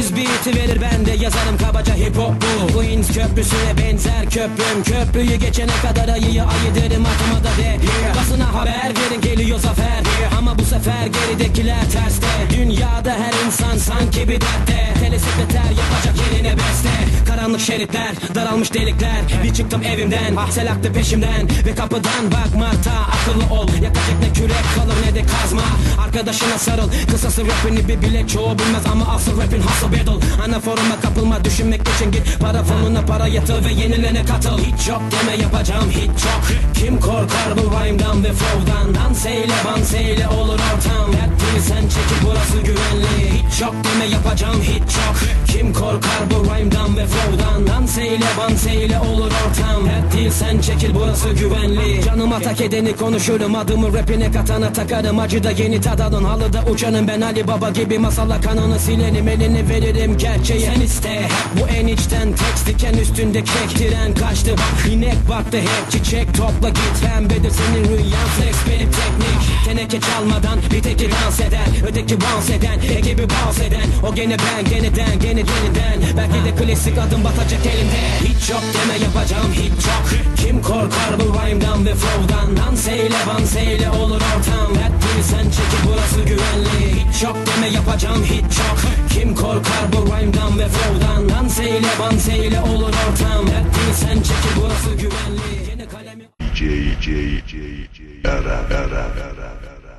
Beat'i verir ben de yazarım kabaca hip hop bu. Queens köprüsüne benzer köprüm. Köprüyü geçene kadar ayıyı ayıdırım atıma da de. Basına haber verin geliyor zafer. Ama bu sefer geridekiler terste. Dünyada her insan sanki bir dertte. Telesekreter yapacak yerine beste. Karanlık şeritler, daralmış delikler. Bir çıktım evimden, sel aktı peşimden. Ve kapıdan bak Marta akıllı ol. Yakacak ne kürek kalır ne de kazma Arkadaşına sarıl, kısası rapini bir bilek Çoğu bilmez ama asıl rapin hustle battle. Ana foruma kapılma düşünmek için git. Para fonuna para yatır ve yenilene katıl. Hiç yok deme yapacağım hiç çok Kim korkar bu rhyme'dan ve flow'dan? Danseyle banseyle olur ortam. Dert değil sen çekil burası güvenli. Hiç yok deme yapacağım hiç çok Kim korkar bu rhyme'dan ve flow'dan? Danseyle banseyle olur ortam. Dert değil sen çekil burası güvenli. Canıma tak edeni konuşurum Adımı rapine katana takarım. Acıda yeni tadalın halıda uçanım. Ben Ali Baba gibi masala kanını silerim. Elini veririm gerçeği sen iste Bu en içten tekst diken üstünde kektiren kaçtı. Bak inek baktı hep çiçek topla git. Pembedir senin rüyan flex benim teknik. Teneke çalmadan bir teki dans eder Öteki bounce eden ekibi bounce eden O gene ben geneden gene yeniden Belki de klasik adım batacak elimde Hiç yok deme yapacağım hiç çok Kim korkar bu rhyme'dan ve flow'dan Danseyle banseyle olur ortam değil sen çekil burası güvenli Hiç yok deme yapacağım hiç çok Kim korkar bu rhyme'dan ve flow'dan Danseyle banseyle olur ortam değil sen çekil burası güvenli Yine kalemi DJ, DJ, DJ, Ara, Ara, Ara, Ara.